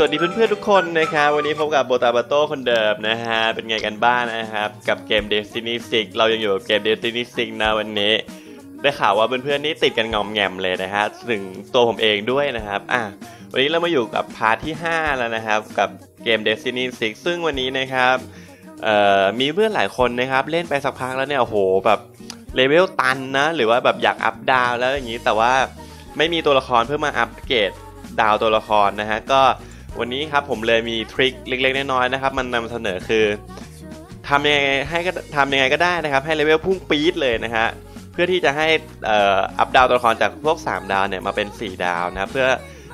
สวัสดีเพื่อนๆทุกคนนะครับวันนี้พบกับโบตาบาโต้คนเดิมนะฮะเป็นไงกันบ้างนะครับกับเกม Destiny 6 เรายังอยู่กับเกม Destiny 6นะวันนี้ ได้ข่าวว่าเพื่อนๆนี่ติดกันงอมแงมเลยนะฮะถึงตัวผมเองด้วยนะครับอะวันนี้เรามาอยู่กับพาร์ทที่ 5 แล้วนะครับกับเกม Destiny 6 ซึ่งวันนี้นะครับเอ่อมีเพื่อนหลายคนนะครับเล่นไปสักพักแล้วเนี่ยโอ้โหแบบเลเวลตันนะหรือว่าแบบอยากอัพดาวแล้วอย่างนี้แต่ว่าไม่มีตัวละครเพื่อมาอัปเกรดดาวตัวละครนะฮะก็ วันนี้ครับผมเลยมีทริคเล็กๆน้อยๆนะครับ มันนำเสนอคือทำยังไงให้ก็ทำยังไงก็ได้นะครับ ให้เลเวลพุ่งปี๊ดเลยนะฮะเพื่อที่จะให้อัพดาวตัวละครจากพวก 3 ดาวเนี่ยมาเป็น 4 ดาวนะเพื่อ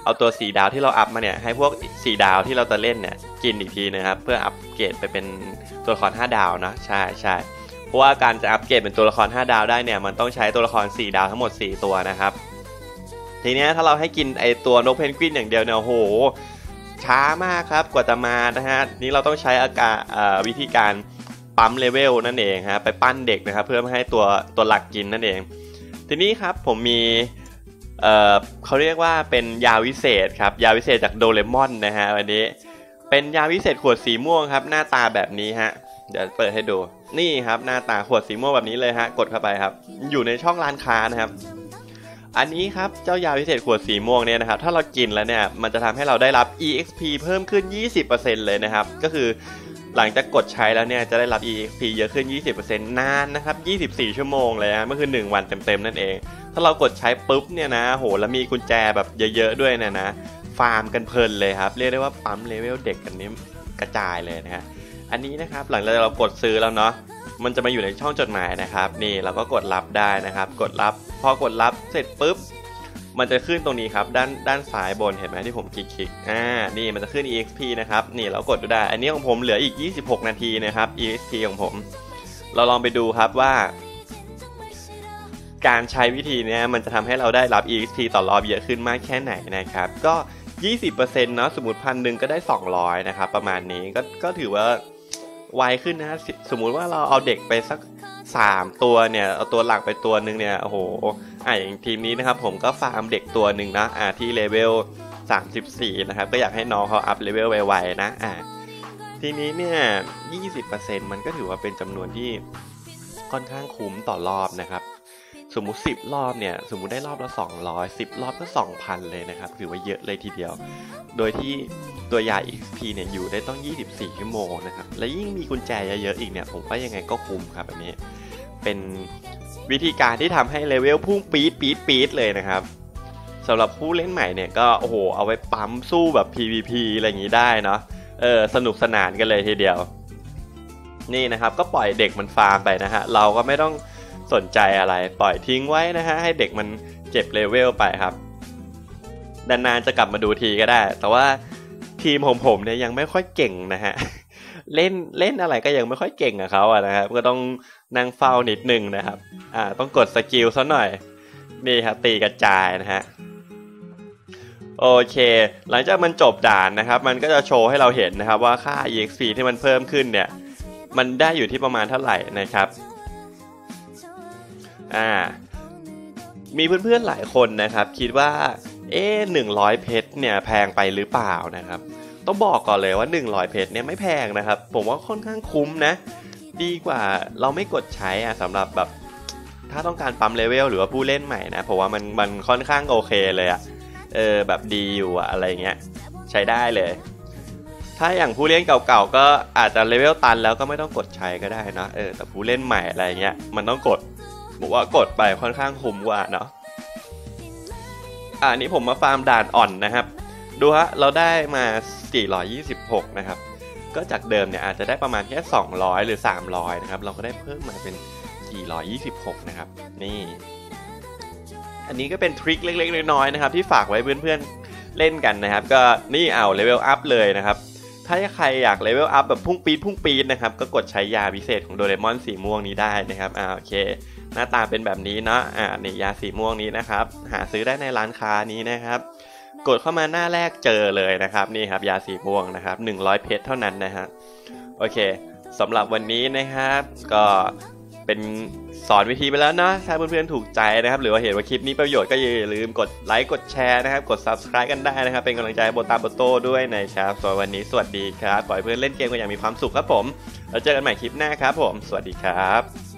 เอาตัว 4 ดาวที่เราอัพมาเนี่ยให้พวก 4 ดาวที่เราจะเล่นเนี่ยกินอีกทีนะครับ เพื่ออัปเกรดไปเป็นตัวละคร 5 ดาวนะใช่ใช่เพราะว่าการจะอัปเกรดเป็นตัวละคร 5 ดาวได้เนี่ยมันต้องใช้ตัวละคร 4 ดาวทั้งหมด 4 ตัวนะครับทีนี้ถ้าเราให้กินไอตัวนกเพนกวินอย่างเดียวเนี่ยโห ช้ามากครับกว่าจะมานะฮะนี่เราต้องใช้อาการวิธีการปั๊มเลเวลนั่นเองฮะไปปั้นเด็กนะครับเพื่อไม่ให้ตัวตัวหลักกินนั่นเอง ทีนี้ครับผมมีเอ่อเขาเรียกว่าเป็นยาวิเศษครับยาวิเศษจากโดเรมอนนะฮะวันนี้เป็นยาวิเศษขวดสีม่วงครับ หน้าตาแบบนี้ฮะเดี๋ยวเปิดให้ดูนี่ครับหน้าตาขวดสีม่วงแบบนี้เลยฮะกดเข้าไปครับ อยู่ในช่องร้านค้านะครับ อันนี้ครับ เจ้ายาพิเศษขวดสีม่วงเนี่ยนะครับ ถ้าเรากินแล้วเนี่ย มันจะทำให้เราได้รับ EXP เพิ่มขึ้น 20%เลยนะครับ ก็คือหลังจากกดใช้แล้วเนี่ย จะได้รับ EXP เยอะขึ้น 20%นานนะครับ 24 ชั่วโมงเลยนะเมื่อคือ 1 วันเต็มๆ นั่นเอง ถ้าเรากดใช้ปุ๊บเนี่ยนะ โห แล้วมีกุญแจแบบเยอะๆ ด้วยเนี่ยนะ ฟาร์มกันเพลินเลยครับ เรียกได้ว่าปั๊มเลเวลเด็กกันนี้กระจายเลยนะฮะ อันนี้นะครับหลังจากเรากดซื้อแล้วเนาะ มันจะมาอยู่ในช่องจดหมายนะครับ นี่เราก็กดรับได้นะครับ กดรับ พอกดรับเสร็จปุ๊บ มันจะขึ้นตรงนี้ครับ ด้านด้านซ้ายบนเห็นไหมที่ผมคลิกๆอ่านี่มันจะขึ้น exp นะครับ นี่เรากดดูได้ อันนี้ของผมเหลืออีก 26 นาทีนะครับ exp ของผม เราลองไปดูครับว่า การใช้วิธีนี้มันจะทำให้เราได้รับ exp ต่อรอบเยอะขึ้นมากแค่ไหนนะครับ ก็ 20%เนาะสมมติพันหนึ่งก็ได้ 200 นะครับ ประมาณนี้ก็ก็ถือว่าไวขึ้นนะ สมมุติว่าเราเอาเด็กไปสัก 3 ตัวเนี่ยเอาตัวหลักไปตัวหนึ่งเนี่ยโอ้โหอ่าอย่างทีมนี้นะครับผมก็ฟาร์มเด็กตัวหนึ่งนะอ่าที่เลเวล34 นะครับ ก็อยากให้น้องเขาอัพเลเวลไวๆนะอ่าทีนี้เนี่ย20%มันก็ถือว่าเป็นจำนวนที่ค่อนข้างคุ้มต่อรอบนะครับ สมมุติ 10 รอบเนี่ย สมมุติได้รอบละ 200 10 รอบก็ 2,000 เลยนะครับ ถือว่าเยอะเลยทีเดียว โดยที่ตัวยา XP เนี่ยอยู่ได้ต้อง 24 ชั่วโมงนะครับ และยิ่งมีกุญแจเยอะๆอีกเนี่ย ผมว่ายังไงก็คุ้มครับอันนี้ เป็นวิธีการที่ทำให้เลเวลพุ่งปี๊ดปี๊ดปี๊ดเลยนะครับสำหรับผู้เล่นใหม่เนี่ยก็โอ้โหเอาไว้ปั๊มสู้แบบ PVP อะไรอย่างนี้ได้เนาะเออสนุกสนานกันเลยทีเดียว นี่นะครับก็ปล่อยเด็กมันฟาร์มไปนะฮะเราก็ไม่ต้องสนใจอะไรปล่อยทิ้งไว้นะฮะให้เด็กมันเจ็บเลเวลไปครับนานๆจะกลับมาดูทีก็ได้ แต่ว่าทีมของผมเนี่ยยังไม่ค่อยเก่งนะฮะ เล่นเล่นอะไรก็ยังไม่ค่อยเก่งกับเขาอะนะครับ ก็ต้องนั่งเฝ้านิดนึงนะครับ อ่า ต้องกดสกิลซะหน่อย นี่ครับตีกระจายนะฮะโอเค หลังจากมันจบด่านนะครับ มันก็จะโชว์ให้เราเห็นนะครับ ว่าค่า exp ที่มันเพิ่มขึ้นเนี่ย มันได้อยู่ที่ประมาณเท่าไหร่นะครับ อ่า มีเพื่อนๆหลายคนนะครับ คิดว่า เอ๊หนึ่งร้อยเพชรเนี่ยแพงไปหรือเปล่านะครับ ต้องบอกก่อนเลยว่า 100 เพชรเนี่ยไม่แพงนะครับ ผมว่าค่อนข้างคุ้มนะ ดีกว่าเราไม่กดใช้อะสำหรับแบบถ้าต้องการปั๊มเลเวลหรือว่าผู้เล่นใหม่นะผมว่ามันมันค่อนข้างโอเคเลยอะเออแบบดีอยู่อะอะไรเงี้ยใช้ได้เลย ถ้าอย่างผู้เล่นเก่าๆก็อาจจะเลเวลตันแล้วก็ไม่ต้องกดใช้ก็ได้นะเออแต่ผู้เล่นใหม่อะไรเงี้ยมันต้องกดบอกว่ากดไปค่อนข้างคุ้มกว่าเนาะอ่านี้ผมมาฟาร์มด่านอ่อนนะครับ ดูฮะเราได้มา 426 นะครับ ก็จากเดิมเนี่ยอาจจะได้ประมาณแค่ 200 หรือ 300 นะครับ เราก็ได้เพิ่มมาเป็น 426 นะครับ นี่ อันนี้ก็เป็นทริคเล็กๆ น้อยๆ นะครับ ที่ฝากไว้เพื่อนๆ เล่นกันนะครับ ก็นี่เอาเลเวลอัพเลยนะครับ ถ้าใครอยากเลเวลอัพแบบพุ่งปีดพุ่งปีดนะครับ ก็กดใช้ยาพิเศษของโดเรมอนสีม่วงนี้ได้นะครับ อ่าโอเคหน้าตาเป็นแบบนี้เนาะ อ่านี่ยาสีม่วงนี้นะครับ หาซื้อได้ในร้านค้านี้นะครับ กดเข้ามาหน้าแรกเจอเลยนะครับนี่ครับยาสีม่วงนะครับ100 เพชรเท่านั้นนะฮะโอเคสำหรับวันนี้นะครับ ก็เป็นสอนวิธีไปแล้วนะถ้าเพื่อนๆถูกใจนะครับ หรือว่าเห็นว่าคลิปนี้ประโยชน์ก็อย่าลืมกดไลค์กดแชร์นะครับ กด subscribe กันได้นะครับ เป็นกำลังใจให้โบตาโบโต้ด้วยนะครับสำหรับวันนี้สวัสดีครับขอให้เพื่อนเล่นเกมกันอย่างมีความสุขครับผม แล้วเจอกันใหม่คลิปหน้าครับผม สวัสดีครับ